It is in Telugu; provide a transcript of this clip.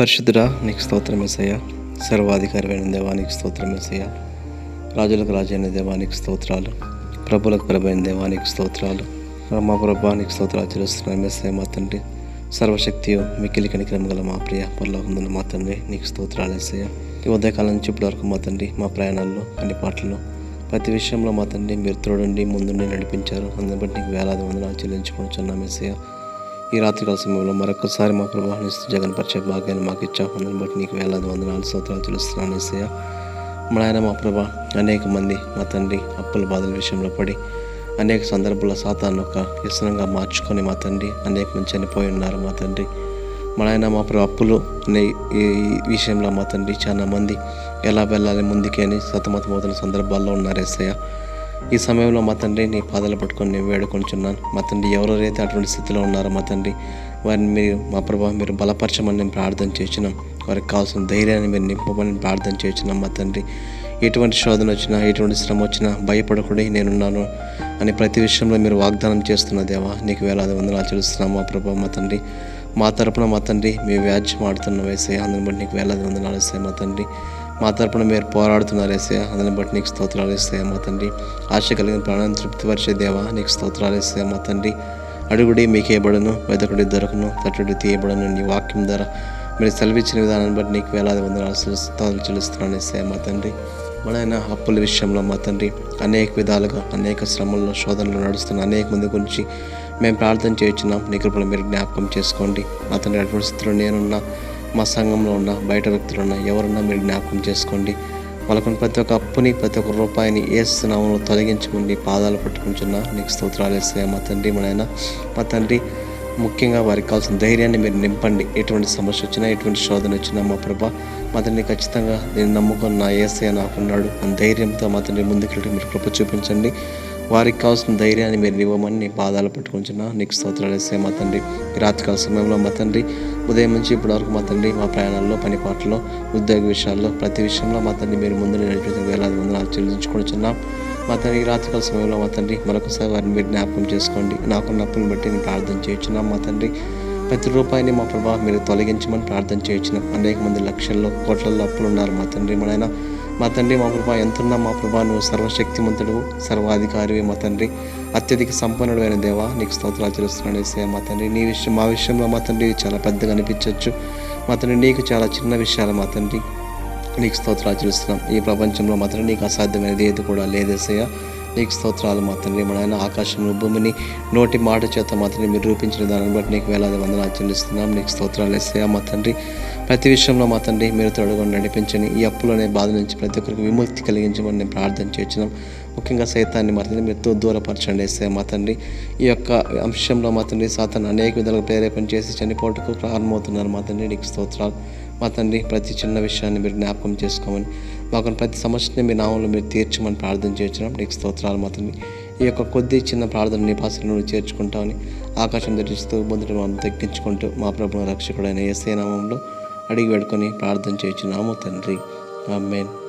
పరిశుద్ధుడా నీకు స్తోత్రం ఎసయ్య సర్వాధికారమైన దేవానికి స్తోత్రం ఎసయ్య రాజులకు రాజైన దేవానికి స్తోత్రాలు. ప్రభులకు ప్రభైన దేవానికి స్తోత్రాలు. మా ప్రభానికి స్తోత్రాలు చెల్లిస్తున్నాం ఎస్ఐ మా తండ్రి. సర్వశక్తియు మిక్కిలి కనికరం గల మా ప్రియ పరలోకందున్న మా తండ్రి నీకు స్తోత్రాలు ఎస్ఐ ఈ ఉదయకాలం నుంచి ఇప్పటి వరకు మా తండ్రి మా ప్రయాణాల్లో అన్ని పాటల్లో ప్రతి విషయంలో మా తండ్రి మీరు తోడండి ముందుండి నడిపించారు. అందుని బట్టి నీకు వేలాది వందనాలు చెల్లించుకుంటున్నాం ఎస్ఐ ఈ రాత్రికాల సమయంలో మరొకసారి మా ప్రభావిస్తూ జగన్ పరిచయ భాగ్యాన్ని మాకు ఇచ్చావు. అందుని బట్టి నీకు వేలాది వందనాలు సోత్రాలు తెలుస్తున్నాను ఏసయ్య మన ఆయన మా ప్రభా అనేక మంది మా తండ్రి అప్పుల బాధల విషయంలో పడి అనేక సందర్భాల్లో సాతాన్ని ఒక వ్యసనంగా మార్చుకొని మా తండ్రి అనేక మంది చనిపోయి ఉన్నారు మా తండ్రి. మన ఆయన మా ప్రభు అప్పులు అనే ఈ విషయంలో మా తండ్రి చాలా మంది ఎలా వెళ్ళాలి ముందుకే అని సతమతమవుతున్న సందర్భాల్లో ఉన్నారు ఏసయ్య ఈ సమయంలో మా తండ్రి నీ పాదాలు పట్టుకొని నేను వేడుకొంచున్నాను. మా తండ్రి ఎవరెవరైతే అటువంటి స్థితిలో ఉన్నారో మా తండ్రి వారిని మీరు మా ప్రభావ మీరు బలపరచమని నేను ప్రార్థన చేసినాం వారికి కావాల్సిన ధైర్యాన్ని మీరు నింపమని ప్రార్థన చేసినాం మా తండ్రి. ఎటువంటి శోధన వచ్చినా ఎటువంటి శ్రమ వచ్చినా భయపడకుండా నేనున్నాను అని ప్రతి విషయంలో మీరు వాగ్దానం చేస్తున్న దేవా నీకు వేలాది వందనాలు చెల్లిస్తున్నాం మా ప్రభావ మా తండ్రి. మా తరపున మా తండ్రి మీ వ్యాజ్యం ఆడుతున్న వేసే అందుని బట్టి నీకు వేలాది వందనాలు వేసే మా తండ్రి. మా తరపున మీరు పోరాడుతున్నారు వేసే అందుని బట్టి నీకు స్తోత్రాలు ఇస్తాయి మా తండ్రి. ఆశ కలిగిన ప్రాణాన్ని తృప్తిపరిచే దేవా నీకు స్తోత్రాలు ఇస్తాయి మా తండ్రి. అడుగుడి మీకేయబడను వెతకుడి దొరకను తట్టుడి తీయబడను నీ వాక్యం ద్వారా. మీరు సెలవిచ్చిన విధానాన్ని బట్టి నీకు వేలాది వందనాలు స్తోత్రాలు చెల్లిస్తున్నాను వేసే మా తండ్రి. మన అప్పుల విషయంలో మా తండ్రి అనేక విధాలుగా అనేక శ్రమల్లో శోధనలు నడుస్తున్న అనేక మంది గురించి మేము ప్రార్థన చేయించున్నాం. నీ కృపలు మీరు జ్ఞాపకం చేసుకోండి. మా తండ్రి అటువంటి స్థితిలో నేనున్నా. మా సంఘంలో ఉన్న బయట వ్యక్తులు ఉన్న ఎవరున్నా మీరు జ్ఞాపకం చేసుకోండి. వాళ్ళకున్న ప్రతి ఒక్క అప్పుని ప్రతి ఒక్క రూపాయిని ఏస్తున్నామని తొలగించుకుని పాదాలు పట్టుకుంటున్నా నీకు స్తోత్రాలు వేస్తాయి మా తండ్రి మా నాయన. మా తండ్రి ముఖ్యంగా వారికి కావాల్సిన ధైర్యాన్ని మీరు నింపండి. ఎటువంటి సమస్య వచ్చినా ఎటువంటి శోధన వచ్చినా మా ప్రభా మా తండ్రి ఖచ్చితంగా నేను నమ్ముకొని నా ఏసయ్య నాకున్నాడు ఆ ధైర్యంతో మా తండ్రి ముందుకెళ్ళి మీరు కృప చూపించండి. వారికి కావాల్సిన ధైర్యాన్ని మీరు ఇవ్వమని నీ పాదాలు పట్టుకుంటున్నా నీకు స్తోత్రాలు వేసే మా తండ్రి. రాత్రికాల సమయంలో మా తండ్రి ఉదయం నుంచి ఇప్పటి వరకు మా తండ్రి మా ప్రయాణాల్లో పని పాటల్లో ఉద్యోగ విషయాల్లో ప్రతి విషయంలో మా తండ్రి మీరు ముందు నడిపించిన వేలాది వందనాలు చెల్లించుకుంటున్నాం మా తండ్రి ఈ రాత్రికాల సమయంలో మా తండ్రి మరొకసారి వారిని మీరు జ్ఞాపకం చేసుకోండి. నాకున్న అప్పులను బట్టి నేను ప్రార్థన చేయించున్నాం. మా తండ్రి ప్రతి రూపాయిని మా ప్రభావ మీరు తొలగించమని ప్రార్థన చేయించిన అనేక మంది లక్షల్లో కోట్లలో అప్పులు ఉన్నారు మా తండ్రి మన మా తండ్రి మా ప్రభా ఎంతున్నా మా ప్రభా నువ్వు సర్వశక్తిమంతుడు సర్వాధికారివి మా తండ్రి. అత్యధిక సంపన్నుడైన దేవా నీకు స్తోత్రాలు చెల్లిస్తున్నాను వేసే మా తండ్రి. నీ విషయం మా విషయంలో మా తండ్రి చాలా పెద్దగా అనిపించవచ్చు మా తండ్రి నీకు చాలా చిన్న విషయాలు మా తండ్రి. నీకు స్తోత్రాలు చెల్లిస్తున్నాం. ఈ ప్రపంచంలో మాత్రం నీకు అసాధ్యమైనది ఏది కూడా లేదేసయ్యా నీకు స్తోత్రాలు మా తండ్రి మన ఆయన ఆకాశంలో భూమిని నోటి మాట చేత మాత్రం మీరు రూపించిన దానిని బట్టి నీకు వేలాది వందనాలు చెల్లిస్తున్నాం. నీకు స్తోత్రాలు వేసాయా మా తండ్రి? ప్రతి విషయంలో మా తండ్రి మీరు తొడగొని నడిపించని ఈ అప్పులనే బాధ నుంచి ప్రతి ఒక్కరికి విముక్తి కలిగించమని నేను ప్రార్థన చేస్తున్నాం. ముఖ్యంగా సైతాన్ని మా తండ్రి మీరు దూరపరచండి వేస్తే మా తండ్రి? ఈ యొక్క అంశంలో మా తండ్రి సాతాన్ని అనేక విధాలుగా ప్రేరేపణ చేసి చనిపోటుకు ప్రారంభమవుతున్నారు మా తండ్రి. నీకు స్తోత్రాలు మా తండ్రి ప్రతి చిన్న విషయాన్ని మీరు జ్ఞాపకం చేసుకోమని మాకు ప్రతి సమస్యని మీ నామంలో మీరు తీర్చమని ప్రార్థన చేయించడం నీకు స్తోత్రాలు మాత్రమే. ఈ యొక్క కొద్ది చిన్న ప్రార్థన నీ పాసలను చేర్చుకుంటామని ఆకాశం ధరిస్తూ ముందు మనం తగ్గించుకుంటూ మా ప్రభు రక్షకుడైన ఏసే నామంలో అడిగి పెడుకొని ప్రార్థన చేయించున్నాము తండ్రి. ఆమెన్.